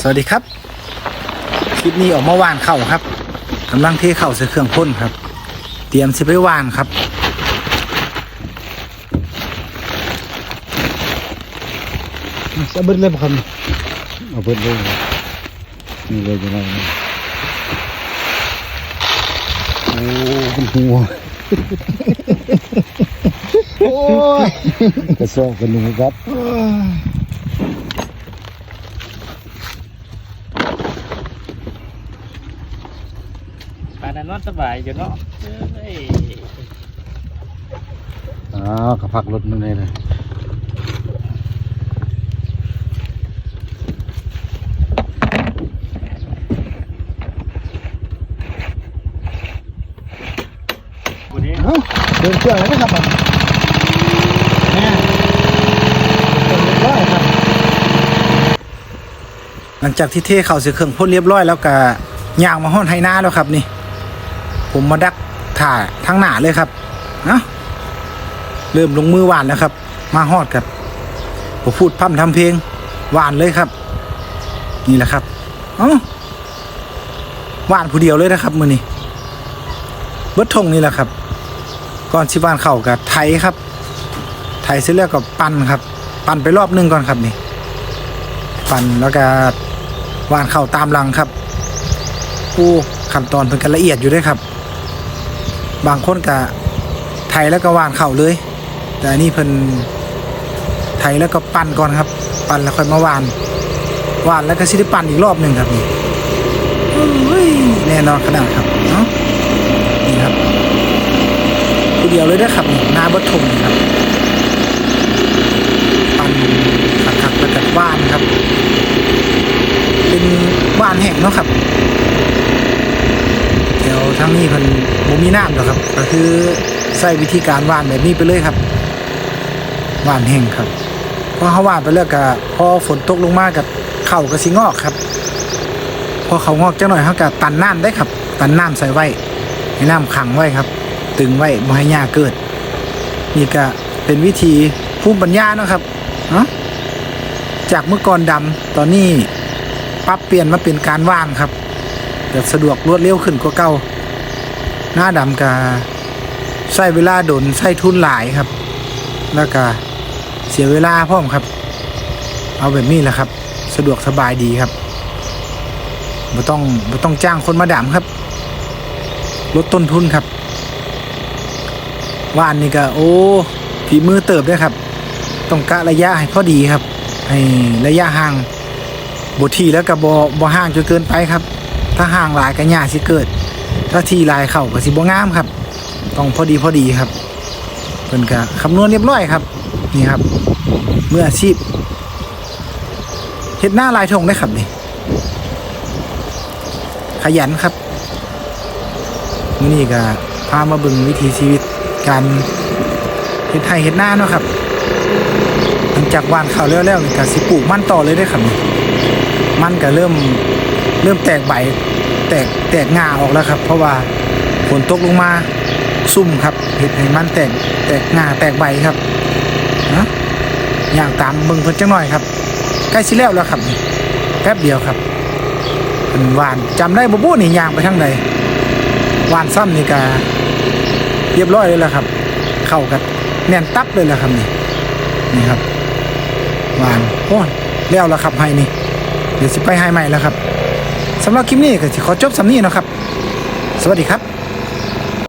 สวัสดีครับ คลิปนี้ออกมาว่านเข้าครับกำลังเทเข้าใส่เครื่องพ่นครับ เตรียมสิไปว่านครับจะเบิดเลยบ่ครับเอาเบิดเลยนี่เลยจะได้นะโอ้คุณหัวโอ้ยกระสอบกันหนึ่งครับ นนั้นนอนสบายอยู่เนาะเอ้ยอ้าวขับพักรถมันเลยนะวันนี้เอ้าเดินเครื่องแล้วนะครับผมเนี่ยเดินเรียบร้อยครับ หลังจากที่เทเข้าใส่เครื่องพ่นเรียบร้อยแล้วก็ย่างมาห้อนไฮนาแล้วครับนี่ ผมมาดักถ่าทั้งหน้าเลยครับเอ้าเริ่มลงมือหวานแล้วครับ มาฮอดครับผมพูดพร่ำทำเพลงหวานเลยครับ นี่แหละครับเอ้าหวานผู้เดียวเลยนะครับมือนี้เบิดทงนี่แหละครับ ก่อนชิบานเข่ากับไทยครับ ไทยเสร็จแล้วก็ปั่นครับ ปั่นไปรอบหนึงก่อนครับนี่ ปั่นแล้วก็วานเข่าตามหลังครับ โอ้ขั้นตอนเป็นกันละเอียดอยู่ด้วยครับ บางคนก็ไทยแล้วก็วานเข่าเลย แต่อันนี้เพิ่นไทยแล้วก็ปั่นก่อนครับ ปั่นแล้วค่อยมาวานวานแล้วก็สิได้ปั่นอีกรอบหนึ่งครับนี่โอ้ยแน่นอนขนาดครับเนาะนี่ครับทีเดียวเลยนะครับนี่หน้าเบัดทงนี่ครับปั่นขักๆแล้วก็ว่านครับ เป็นว่านแห้งเนาะครับเดี๋ยว ทั้งนี้เพิ่นบ่มีน้ำหรอกครับ ก็คือใส่วิธีการว่านแบบนี้ไปเลยครับว่านแห้งครับพอเขาว่านไปแล้วก็พอฝนตกลงมากับเข่าก็สิงอกครับ พอเขางอกจังหน่อยเขาก็ตันน้ำได้ครับ ตันน้ำใส่ไว้ให้น้ำขังไว้ครับ ตึงไว้บ่ให้หญ้าเกิด นี่ก็เป็นวิธีภูมิปัญญานะครับเนาะจากเมื่อก่อนดำตอนนี้ปรับเปลี่ยนมาเป็นการว่านครับแต่สะดวกรวดเร็วขึ้นกว่าเก่า หน้าดำก็ใช้เวลาดนใช้ทุนหลายครับ แล้วก็เสียเวลาพร้อมครับ เอาแบบนี้แหละครับ สะดวกสบายดีครับไม่ต้องไม่ต้องจ้างคนมาดำครับ ลดต้นทุนครับว่านนี่ก็โอ้ฝีมือเติบด้วยครับ ต้องกะระยะให้พอดีครับ ให้ระยะห่างบทีแล้วก็บบ่ห่างจนเกินไปครับ ถ้าห่างหลายก็หญ้าสิเกิด ถ้าทีลายเข้าก็สิบ่งามครับ ต้องพอดีพอดีครับเพิ่นก็คำนวณเรียบร้อยครับ นี่ครับ เมื่ออาชีพเฮ็ดหน้าลายทงได้ครับนี่ ขยันครับมื้อนี้ก็พามาบิ่งวิถีชีวิตการเฮ็ดไทยเฮ็ดหน้าเนาะครับหลังจากวานข้าวแล้วแล้วนี่ก็สิปลูกมันต่อเลยได้ครับนี่มันก็เริ่มเริ่มแตกใบ แตกแตกงาออกแล้วครับ เพราะว่าฝนตกลงมาซุ่มครับเฮ็ดให้มันแตกแตกงาแตกใบครับนะอย่างตามเบิ่งเพิ่นจังหน่อยครับ ใกล้สิแล้วแล้วครับแป๊บเดียวครับเพิ่นหวานจำได้บ่บู้นี่ยางไปทางใดหวานซ้ำนี่ก็เรียบร้อยเลยแหละครับ เข้ากันแน่นตับเลยแหละครับนี่นี่ครับหวานโอ้แล้วแล้วครับให้นี่เดี๋ยวสิไปให้ใหม่แล้วครับ สำหรับคลิปนี้ก็ขอจบสำนี้นะครับ สวัสดีครับ